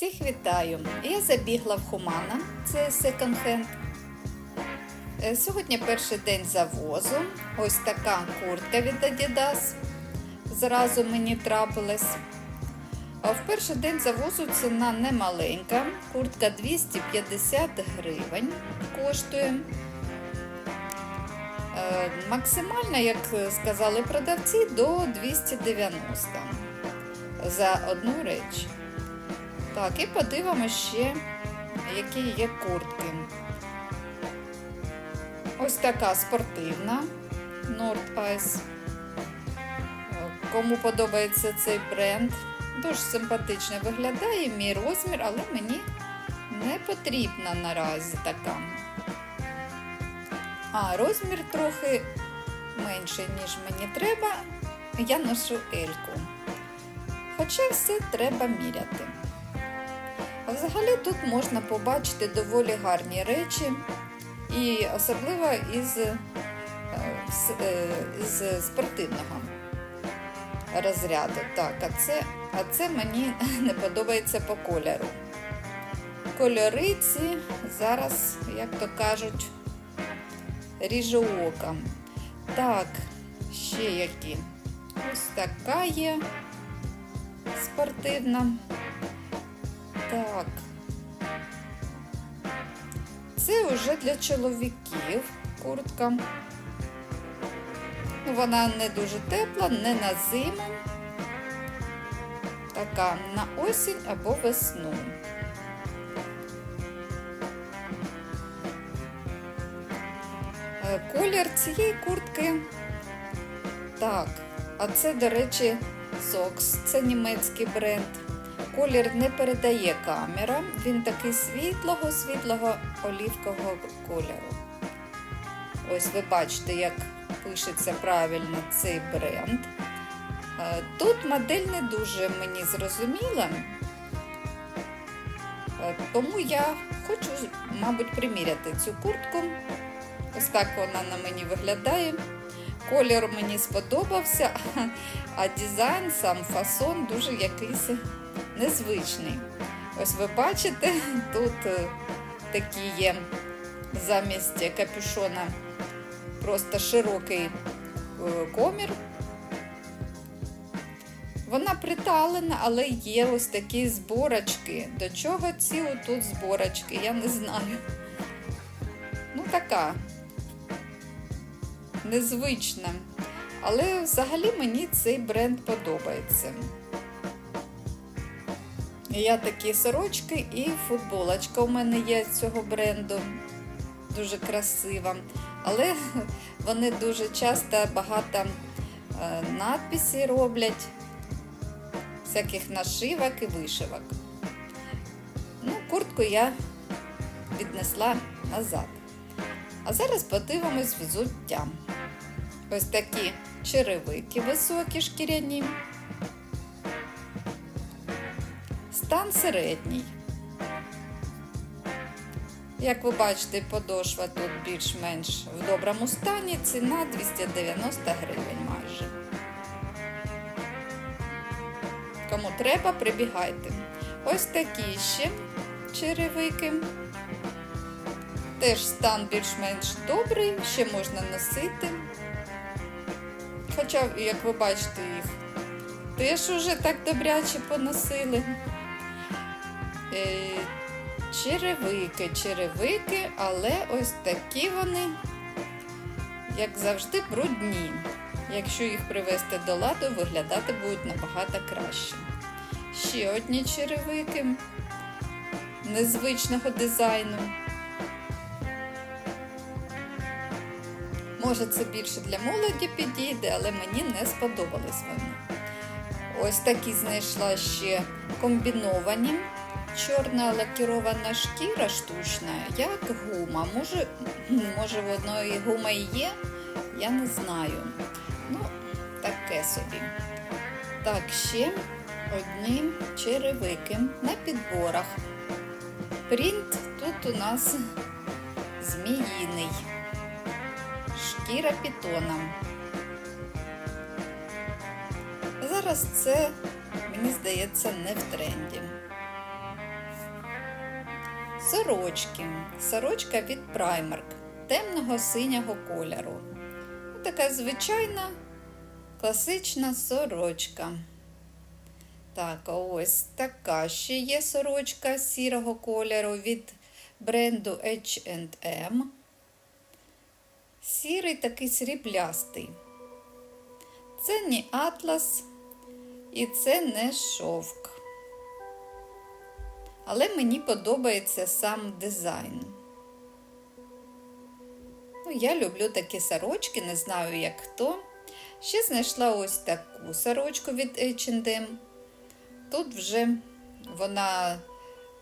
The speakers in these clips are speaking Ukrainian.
Всіх вітаю! Я забігла в Хумана, це секонд-хенд. Е, Сьогодні перший день завозу. Ось така куртка від Adidas. Зразу мені трапилась. В перший день завозу ціна немаленька. Куртка 250 гривень коштує. Е, Максимально, як сказали продавці, до 290 за одну реч. Так, і подивимося ще, які є куртки. Ось така спортивна North Ice. Кому подобається цей бренд, дуже симпатично виглядає, мій розмір, але мені не потрібна наразі така. А, розмір трохи менший, ніж мені треба. Я ношу Ельку. Хоча все треба міряти. Взагалі тут можна побачити доволі гарні речі, і особливо із, е, с- е, із спортивного розряду. Так, а це, а це мені не подобається по кольору. Кольори ці зараз, як то кажуть, ріжу ока. Так, ще які. Ось така є спортивна. Так. Це вже для чоловіків куртка. Вона не дуже тепла, не на зиму. Така на осінь або весну. Е, Колір цієї куртки. Так, а це, до речі, Сокс, це німецький бренд. Колір не передає камера, він такий світлого, світлого олівкового кольору. Ось ви бачите, як пишеться правильно цей бренд. Е, Тут модель не дуже мені зрозуміла, Е, тому я хочу, мабуть, приміряти цю куртку. Ось так вона на мені виглядає. Колір мені сподобався, а дизайн, сам фасон дуже якийсь незвичний. Ось ви бачите, тут е, такі є замість капюшона просто широкий е, комір. Вона приталена, але є ось такі зборочки. До чого ці тут зборочки, я не знаю. Ну, така незвична. Але взагалі мені цей бренд подобається. Я такі сорочки і футболочка у мене є цього бренду. Дуже красива. Але вони дуже часто багато е, надписів роблять, всяких нашивок і вишивок. Ну, куртку я віднесла назад. А зараз подивимось взуття. Ось такі черевики високі шкіряні. Стан середній. Як ви бачите, подошва тут більш-менш в доброму стані, ціна 290 гривень майже. Кому треба, прибігайте. Ось такі ще черевики. Теж стан більш-менш добрий, ще можна носити. Хоча, як ви бачите, їх теж уже так добряче поносили. Е, черевики, черевики, але ось такі вони, як завжди, брудні. Якщо їх привести до ладу, виглядати будуть набагато краще. Ще одні черевики незвичного дизайну. Може, це більше для молоді підійде, але мені не сподобались вони. Ось такі знайшла ще комбіновані. Чорна лакірована шкіра штучна, як гума. Може, може воно і гума і є, я не знаю. Ну, таке собі. Так, ще одні черевики на підборах. Принт тут у нас зміїний шкіра пітона. Зараз це, мені здається, не в тренді. Сорочки. Сорочка від Primark темного синього кольору. Така звичайна класична сорочка. Так, ось така ще є сорочка сірого кольору від бренду H&M. Сірий такий сріблястий. Це не атлас і це не шовк. Але мені подобається сам дизайн. Ну, я люблю такі сорочки, не знаю, як хто. Ще знайшла ось таку сорочку від H&M. Тут вже вона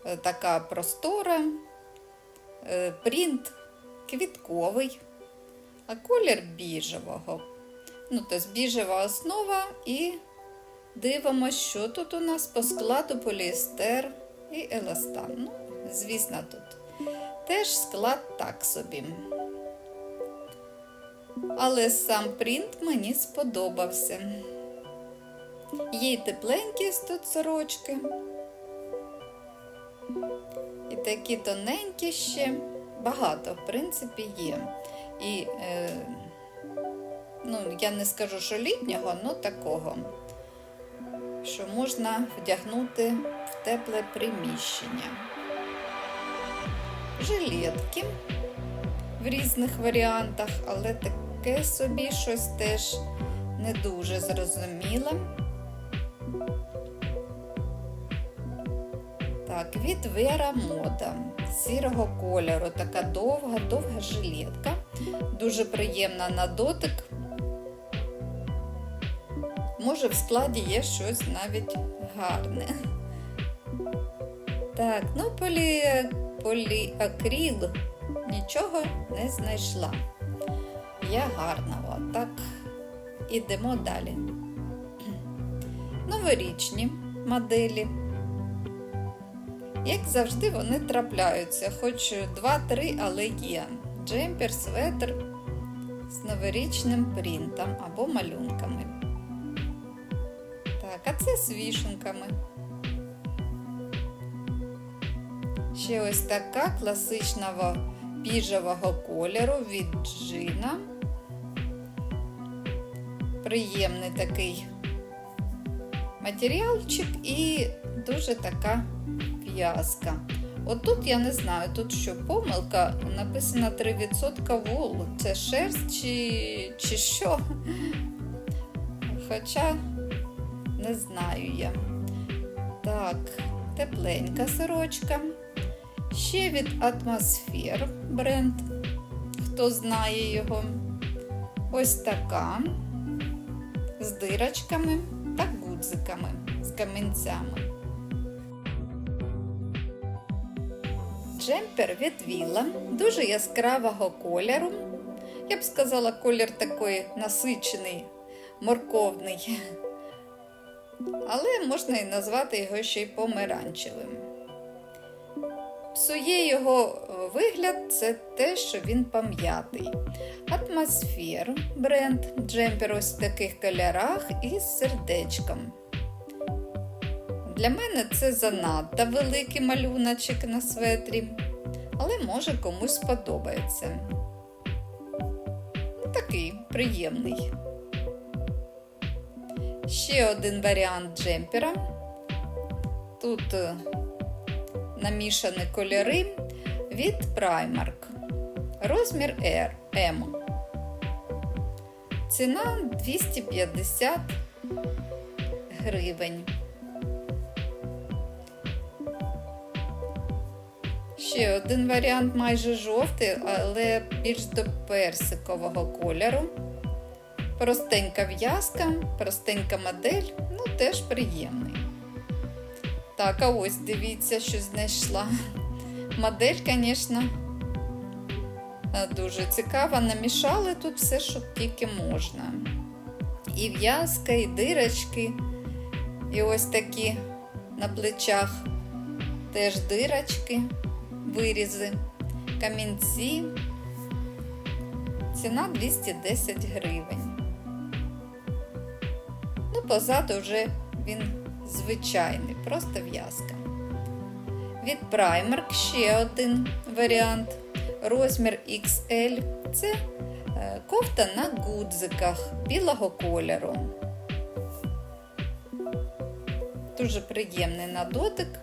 е, така простора, е, принт квітковий, а колір біжевого. Ну, тобто біжева основа і дивимося, що тут у нас по складу поліестер і еластан. Ну, звісно, тут теж склад так собі. Але сам принт мені сподобався. Є й тепленькі тут сорочки. І такі тоненькі ще. Багато, в принципі, є. І, е, ну, я не скажу, що літнього, але такого, що можна вдягнути в тепле приміщення. Жилетки в різних варіантах, але таке собі щось теж не дуже зрозуміле. Так, від Вера Мода сірого кольору, така довга, довга жилетка, дуже приємна на дотик. Може, в складі є щось навіть гарне. Так, ну полі... поліакрил нічого не знайшла. Я гарна, отак. Ідемо далі. Новорічні моделі. Як завжди, вони трапляються, хоч 2-3, але є. Джемпер, светр з новорічним принтом або малюнками. Так, а це з вішенками. Ще ось така класичного біжевого кольору від джина. Приємний такий матеріалчик і дуже така в'язка. Отут я не знаю, тут що помилка, написано 3% вол. Це шерсть чи, чи що. Хоча не знаю я. Так, тепленька сорочка. Ще від атмосфер бренд, хто знає його. Ось така з дирочками та гудзиками, з камінцями. Джемпер від Віла, дуже яскравого кольору. Я б сказала, колір такий насичений, морковний. Але можна і назвати його ще й помаранчевим. Псує його вигляд це те, що він пам'ятий. Атмосфер бренд джемпер ось в таких кольорах із сердечком. Для мене це занадто великий малюночок на светрі, але може комусь сподобається. Такий приємний. Ще один варіант джемпера. Тут е, намішані кольори від Primark. Розмір R M. Ціна 250 гривень. Ще один варіант майже жовтий, але більш до персикового кольору. Простенька в'язка, простенька модель, ну теж приємний. Так, а ось дивіться, що знайшла. Модель, звісно, дуже цікава. Намішали тут все, що тільки можна. І в'язка, і дирочки, і ось такі на плечах теж дирочки, вирізи, камінці. Ціна 210 гривень. Позаду вже він звичайний, просто в'язка. Від Primark ще один варіант. Розмір XL. Це е, кофта на гудзиках білого кольору. Дуже приємний на дотик.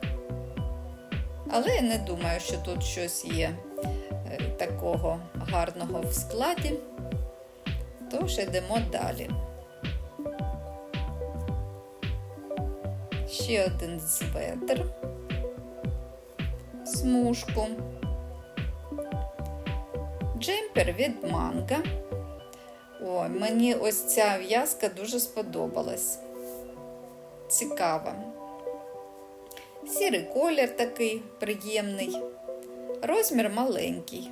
Але я не думаю, що тут щось є е, такого гарного в складі. Тож йдемо далі. Ще один светр, смужку, джемпер від манга. Ой, мені ось ця в'язка дуже сподобалась. Цікава. Сірий колір такий приємний, розмір маленький.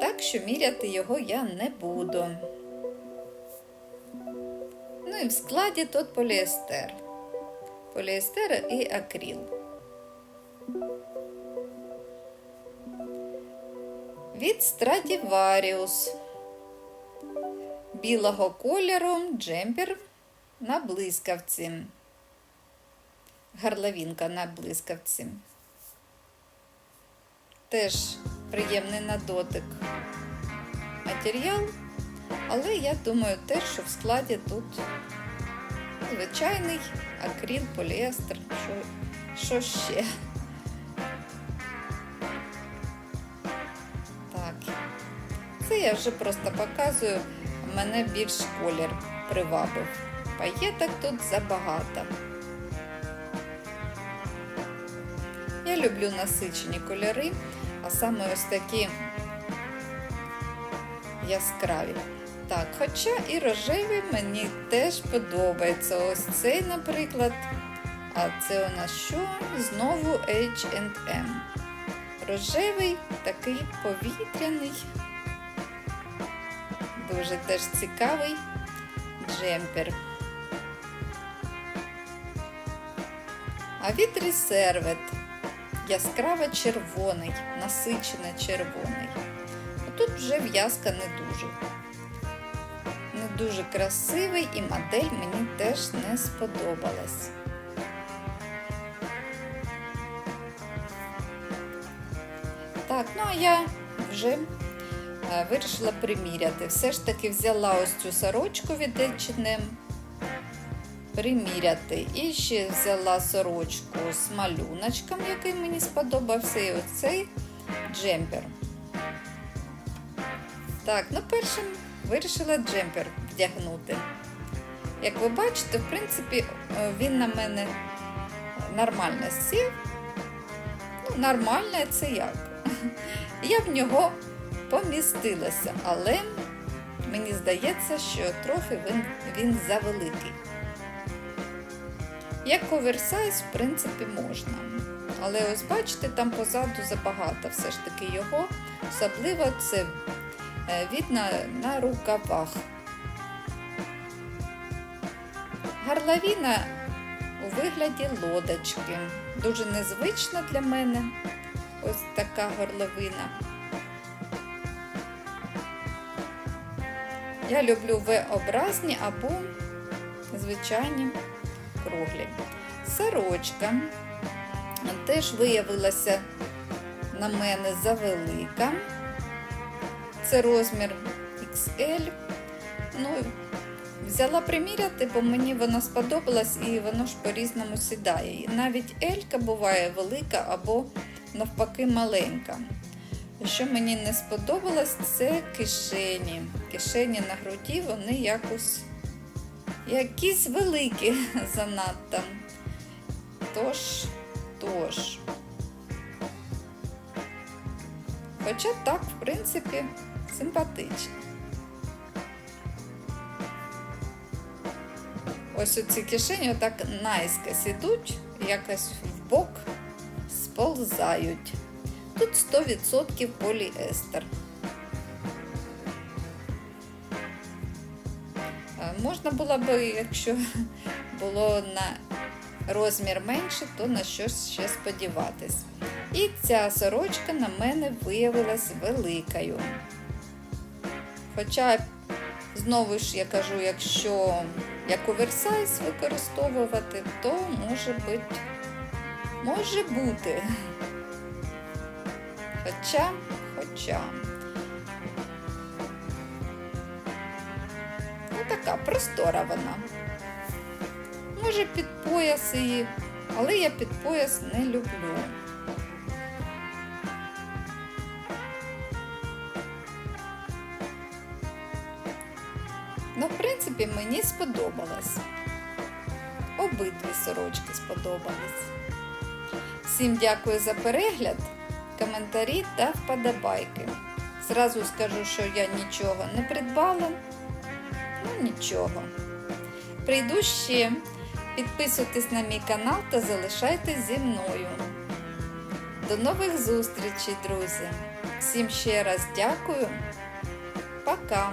Так що міряти його я не буду. Ну і в складі тут поліестер. Поліестер і акріл. Від Stradivarius. Білого кольору джемпер на блискавці. Гарлавінка на блискавці. Теж приємний на дотик матеріал, але я думаю теж, що в складі тут звичайний акріл, поліестер, що, що ще. Так, це я вже просто показую, мене більш колір привабив. Паєток тут забагато. Я люблю насичені кольори, а саме ось такі яскраві. Так, хоча і рожеві мені теж подобається. Ось цей, наприклад. А це у нас що? Знову H&M. Рожевий, такий повітряний. Дуже теж цікавий джемпер. А від Reserved яскраво червоний, насичено червоний. Тут вже в'язка не дуже. Дуже красивий і модель мені теж не сподобалась. Так, ну а я вже е, вирішила приміряти. Все ж таки взяла ось цю сорочку від H&M приміряти. І ще взяла сорочку з малюночком, який мені сподобався, і оцей джемпер. Так, ну першим вирішила джемпер вдягнути. Як ви бачите, в принципі, е, він на мене нормально сів. Ну, нормально це як. Я в нього помістилася, але мені здається, що трохи він, він завеликий. Як оверсайз, в принципі, можна. Але ось бачите, там позаду забагато все ж таки його, особливо це е, видно на рукавах. Гарлавіна у вигляді лодочки. Дуже незвична для мене ось така горловина. Я люблю V-образні або звичайні круглі. Сорочка теж виявилася на мене завелика. Це розмір XL. Ну, взяла приміряти, бо мені вона сподобалась і воно ж по-різному сідає. І навіть Елька буває велика або навпаки маленька. Що мені не сподобалось, це кишені. Кишені на груді, вони якось якісь великі занадто. Тож, тож. Хоча так, в принципі, симпатично. Ось оці кишені отак наискось ідуть, якось в бок сползають. Тут 100% поліестер. Е, Можна було б, якщо було на розмір менше, то на щось ще сподіватись. І ця сорочка на мене виявилась великою. Хоча, знову ж я кажу, якщо як оверсайз використовувати, то може бути, може бути. Хоча, хоча. Ну така простора вона. Може під пояс її, але я під пояс не люблю. Ну, в принципі, мені сподобалось. Обидві сорочки сподобались. Всім дякую за перегляд, коментарі та вподобайки. Зразу скажу, що я нічого не придбала. Ну, нічого. Прийду ще. Підписуйтесь на мій канал та залишайтесь зі мною. До нових зустрічей, друзі! Всім ще раз дякую. Пока!